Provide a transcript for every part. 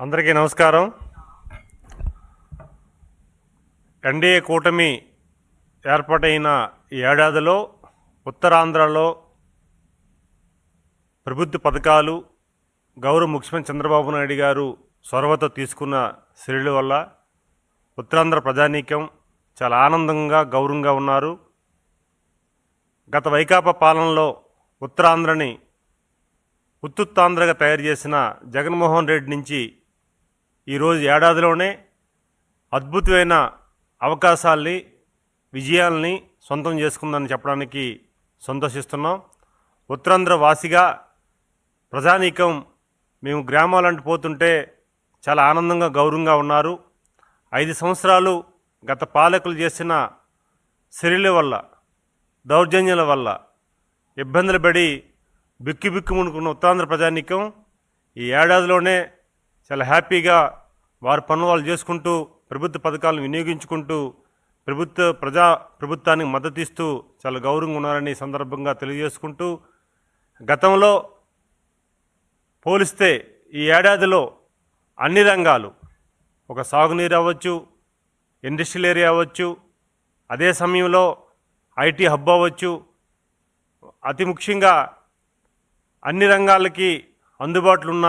అందరికీ నమస్కారం. ఎన్డీఏ కూటమి ఏర్పాటైన ఈ ఏడాదిలో ఉత్తరాంధ్రలో ప్రభుత్వ పథకాలు గౌరవ ముఖ్యమంత్రి చంద్రబాబు నాయుడు గారు చొరవతో తీసుకున్న శ్రేణుల వల్ల ఉత్తరాంధ్ర ప్రజానీకం చాలా ఆనందంగా గౌరవంగా ఉన్నారు. గత వైకాపా పాలనలో ఉత్తరాంధ్రని ఉత్తుత్తాంధ్రగా తయారు చేసిన జగన్మోహన్ రెడ్డి నుంచి ఈరోజు ఏడాదిలోనే అద్భుతమైన అవకాశాల్ని విజయాల్ని సొంతం చేసుకుందని చెప్పడానికి సంతోషిస్తున్నాం. ఉత్తరాంధ్ర వాసిగా ప్రజానీకం మేము గ్రామాలంటూ పోతుంటే చాలా ఆనందంగా గౌరవంగా ఉన్నారు. ఐదు సంవత్సరాలు గత పాలకులు చేసిన చర్యల వల్ల దౌర్జన్యాల వల్ల ఇబ్బందులు పడి బిక్కి బిక్కుమునుకున్న ఉత్తరాంధ్ర ప్రజానీకం ఈ ఏడాదిలోనే చాలా హ్యాపీగా వారి పనులు వాళ్ళు చేసుకుంటూ ప్రభుత్వ పథకాలను వినియోగించుకుంటూ ప్రభుత్వ ప్రజా ప్రభుత్వానికి మద్దతు ఇస్తూ చాలా గౌరవంగా ఉన్నారని సందర్భంగా తెలియజేసుకుంటూ గతంలో పోలిస్తే ఈ ఏడాదిలో అన్ని రంగాలు ఒక సాగునీరు అవ్వచ్చు ఇండస్ట్రియల్ ఏరియా అవ్వచ్చు అదే సమయంలో ఐటీ హబ్ అవ్వచ్చు అతి ముఖ్యంగా అన్ని రంగాలకి అందుబాటులో ఉన్న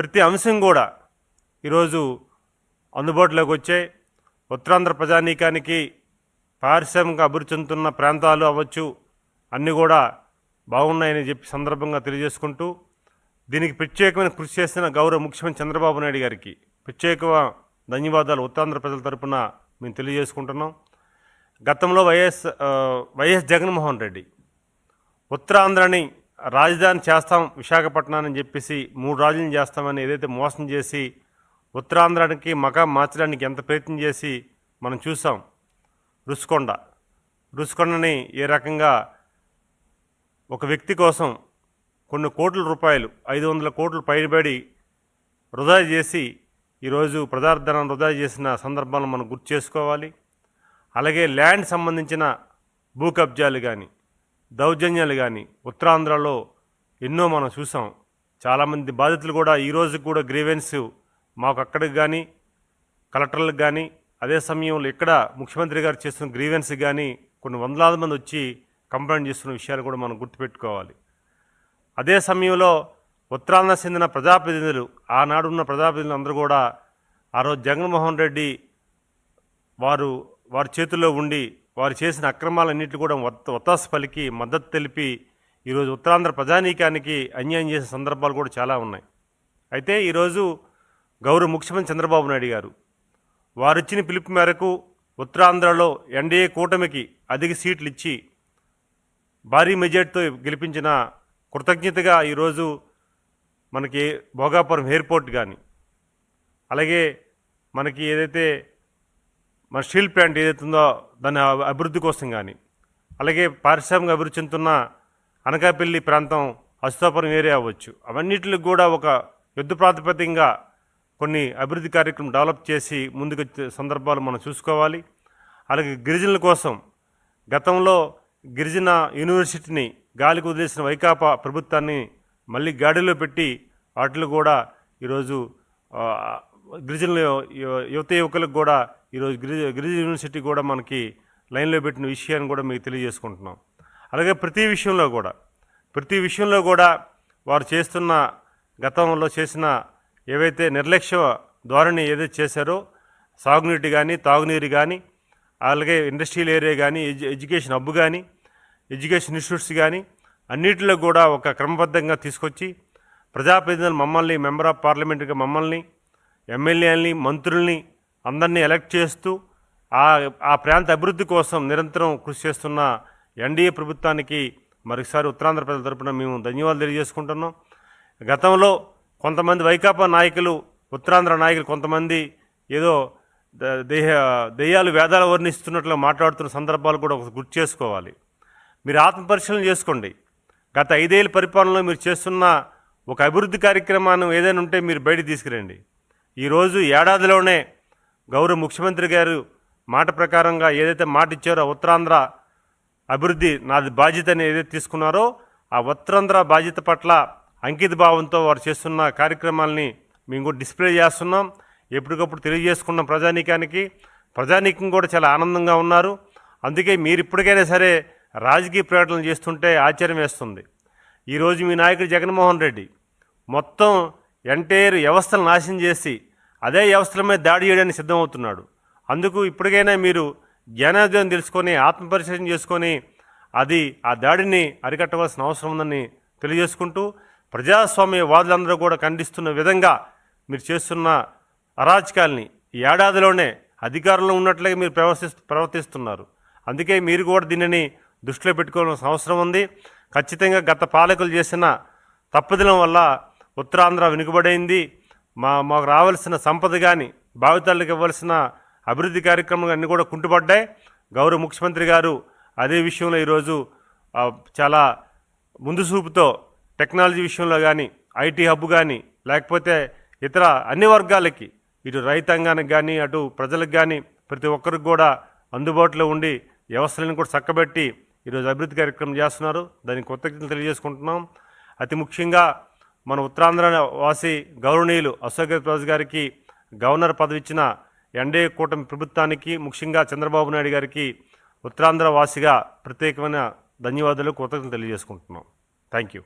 ప్రతి అంశం కూడా ఈరోజు అందుబాటులోకి వచ్చాయి. ఉత్తరాంధ్ర ప్రజానీకానికి పారిశ్రామిక అభివృద్ధి చెందుతున్న ప్రాంతాలు అవ్వచ్చు అన్నీ కూడా బాగున్నాయని చెప్పి సందర్భంగా తెలియజేసుకుంటూ దీనికి ప్రత్యేకమైన కృషి చేసిన గౌరవ ముఖ్యమంత్రి చంద్రబాబు నాయుడు గారికి ప్రత్యేక ధన్యవాదాలు ఉత్తరాంధ్ర ప్రజల తరపున మేము తెలియజేసుకుంటున్నాం. గతంలో వైఎస్ వైఎస్ జగన్మోహన్ రెడ్డి ఉత్తరాంధ్రని రాజధాని చేస్తాం విశాఖపట్నం అని చెప్పేసి మూడు రాజులను చేస్తామని ఏదైతే మోసం చేసి ఉత్తరాంధ్రానికి మకా మార్చడానికి ఎంత ప్రయత్నం చేసి మనం చూసాం. రుషికొండ. రుషికొండని ఏ రకంగా ఒక వ్యక్తి కోసం కొన్ని కోట్ల రూపాయలు ఐదు వందల కోట్లు పైబడి వృధా చేసి ఈరోజు ప్రజార్థనం వృధా చేసిన సందర్భాలను మనం గుర్తు చేసుకోవాలి. అలాగే ల్యాండ్ సంబంధించిన భూ కబ్జాలు కానీ దౌర్జన్యాలు కానీ ఉత్తరాంధ్రలో ఎన్నో మనం చూసాం. చాలామంది బాధితులు కూడా ఈ కూడా గ్రీవెన్స్ మాకు అక్కడికి కానీ కలెక్టర్లకు కానీ అదే సమయంలో ఇక్కడ ముఖ్యమంత్రి గారు చేస్తున్న గ్రీవెన్స్ కానీ కొన్ని వందలాది మంది వచ్చి కంప్లైంట్ చేస్తున్న విషయాలు కూడా మనం గుర్తుపెట్టుకోవాలి. అదే సమయంలో ఉత్తరాంధ్ర చెందిన ప్రజాప్రతినిధులు ఆనాడున్న ప్రజాప్రతినిధులు అందరూ కూడా ఆ రోజు జగన్మోహన్ రెడ్డి వారు వారి చేతుల్లో ఉండి వారు చేసిన అక్రమాలన్నింటి కూడా ఒత్తాస పలికి మద్దతు తెలిపి ఈరోజు ఉత్తరాంధ్ర ప్రజానీకానికి అన్యాయం చేసిన సందర్భాలు కూడా చాలా ఉన్నాయి. అయితే ఈరోజు గౌరవ ముఖ్యమంత్రి చంద్రబాబు నాయుడు గారు వారిచ్చిన పిలుపు మేరకు ఉత్తరాంధ్రలో ఎన్డీఏ కూటమికి అధిక సీట్లు ఇచ్చి భారీ మెజార్టీతో గెలిపించిన కృతజ్ఞతగా ఈరోజు మనకి భోగాపురం ఎయిర్పోర్ట్ కానీ అలాగే మనకి ఏదైతే మన స్టీల్ ప్లాంట్ ఏదైతుందో దాని అభివృద్ధి కోసం కానీ అలాగే పారిశ్రామిక అభివృద్ధి చెందుతున్న అనకాపల్లి ప్రాంతం అస్తాపురం ఏరియా అవ్వచ్చు. అవన్నిటికి కూడా ఒక యుద్ధ ప్రాతిపదికంగా కొన్ని అభివృద్ధి కార్యక్రమం డెవలప్ చేసి ముందుకు వచ్చే సందర్భాలు మనం చూసుకోవాలి. అలాగే గిరిజనుల కోసం గతంలో గిరిజన యూనివర్సిటీని గాలికి వదిలేసిన వైకాపా ప్రభుత్వాన్ని మళ్ళీ గాడిలో పెట్టి వాటిలో కూడా ఈరోజు గిరిజనుల యువత యువకులకు కూడా ఈరోజు గిరిజ గిరిజన యూనివర్సిటీ కూడా మనకి లైన్లో పెట్టిన విషయాన్ని కూడా మీకు తెలియజేసుకుంటున్నాం. అలాగే ప్రతి విషయంలో కూడా ప్రతి విషయంలో కూడా వారు చేస్తున్న గతంలో చేసిన ఏవైతే నిర్లక్ష్య ధోరణి ఏదైతే చేశారో సాగునీటి కానీ తాగునీరు కానీ అలాగే ఇండస్ట్రియల్ ఏరియా కానీ ఎడ్యు ఎడ్యుకేషన్ హబ్ కానీ ఎడ్యుకేషన్ ఇన్స్టిట్యూట్స్ కానీ అన్నిటిలో కూడా ఒక క్రమబద్ధంగా తీసుకొచ్చి ప్రజాప్రతినిధులు మమ్మల్ని మెంబర్ ఆఫ్ పార్లమెంట్గా మమ్మల్ని ఎమ్మెల్యేలని మంత్రుల్ని అందరినీ ఎలక్ట్ చేస్తూ ఆ ఆ ప్రాంత అభివృద్ధి కోసం నిరంతరం కృషి చేస్తున్న ఎన్డీఏ ప్రభుత్వానికి మరొకసారి ఉత్తరాంధ్ర ప్రజల తరపున మేము ధన్యవాదాలు తెలియజేసుకుంటున్నాం. గతంలో కొంతమంది వైకాపా నాయకులు ఉత్తరాంధ్ర నాయకులు కొంతమంది ఏదో దేహ దెయ్యాలు వేదాలు వర్ణిస్తున్నట్లు మాట్లాడుతున్న సందర్భాలు కూడా ఒకటి గుర్తు చేసుకోవాలి. మీరు ఆత్మపరిశీలన చేసుకోండి. గత ఐదేళ్ళ పరిపాలనలో మీరు చేస్తున్న ఒక అభివృద్ధి కార్యక్రమాన్ని ఏదైనా ఉంటే మీరు బయట తీసుకురండి. ఈరోజు ఏడాదిలోనే గౌరవ ముఖ్యమంత్రి గారు మాట ప్రకారంగా ఏదైతే మాట ఇచ్చారో ఉత్తరాంధ్ర అభివృద్ధి నాది బాధ్యత అని ఏదైతే తీసుకున్నారో ఆ ఉత్తరాంధ్ర బాధ్యత పట్ల అంకిత భావంతో వారు చేస్తున్న కార్యక్రమాల్ని మేము కూడా డిస్ప్లే చేస్తున్నాం. ఎప్పటికప్పుడు తెలియజేసుకున్నాం ప్రజానీకానికి. ప్రజానీకం కూడా చాలా ఆనందంగా ఉన్నారు. అందుకే మీరు ఇప్పటికైనా సరే రాజకీయ ప్రకటనలు చేస్తుంటే ఆశ్చర్యం వేస్తుంది. ఈరోజు మీ నాయకుడు జగన్మోహన్ రెడ్డి మొత్తం ఎంటైర్ వ్యవస్థలు నాశనం చేసి అదే వ్యవస్థల మీద దాడి చేయడానికి సిద్ధమవుతున్నాడు. అందుకు ఇప్పటికైనా మీరు జ్ఞానోదయం తెలుసుకొని ఆత్మపరిశీలన చేసుకొని అది ఆ దాడిని అరికట్టవలసిన అవసరం ఉందని తెలియజేసుకుంటూ ప్రజాస్వామ్య వాదులందరూ కూడా ఖండిస్తున్న విధంగా మీరు చేస్తున్న అరాచకాల్ని ఈ ఏడాదిలోనే అధికారంలో ఉన్నట్లే మీరు ప్రవర్తిస్తు ప్రవర్తిస్తున్నారు. అందుకే మీరు కూడా దీనిని దృష్టిలో పెట్టుకోవాల్సిన అవసరం ఉంది. ఖచ్చితంగా గత పాలకులు చేసిన తప్పుదలం వల్ల ఉత్తరాంధ్ర వెనుకబడైంది. మా మాకు రావాల్సిన సంపద కానీ భావితరాలకు ఇవ్వాల్సిన అభివృద్ధి కార్యక్రమాలు అన్నీ కూడా కుంటుపడ్డాయి. గౌరవ ముఖ్యమంత్రి గారు అదే విషయంలో ఈరోజు చాలా ముందు చూపుతో టెక్నాలజీ విషయంలో కానీ ఐటీ హబ్ కానీ లేకపోతే ఇతర అన్ని వర్గాలకి ఇటు రైతాంగానికి కానీ అటు ప్రజలకు కానీ ప్రతి ఒక్కరికి కూడా అందుబాటులో ఉండి వ్యవస్థలను కూడా చక్కబెట్టి ఈరోజు అభివృద్ధి కార్యక్రమం చేస్తున్నారు. దానికి కృతజ్ఞతలు తెలియజేసుకుంటున్నాం. అతి ముఖ్యంగా మన ఉత్తరాంధ్ర వాసి గౌరవనీయులు అశోక్ రాజు గారికి గవర్నర్ పదవి ఇచ్చిన ఎన్డీఏ కూటమి ప్రభుత్వానికి ముఖ్యంగా చంద్రబాబు నాయుడు గారికి ఉత్తరాంధ్ర వాసిగా ప్రత్యేకమైన ధన్యవాదాలు కృతజ్ఞతలు తెలియజేసుకుంటున్నాం. Thank you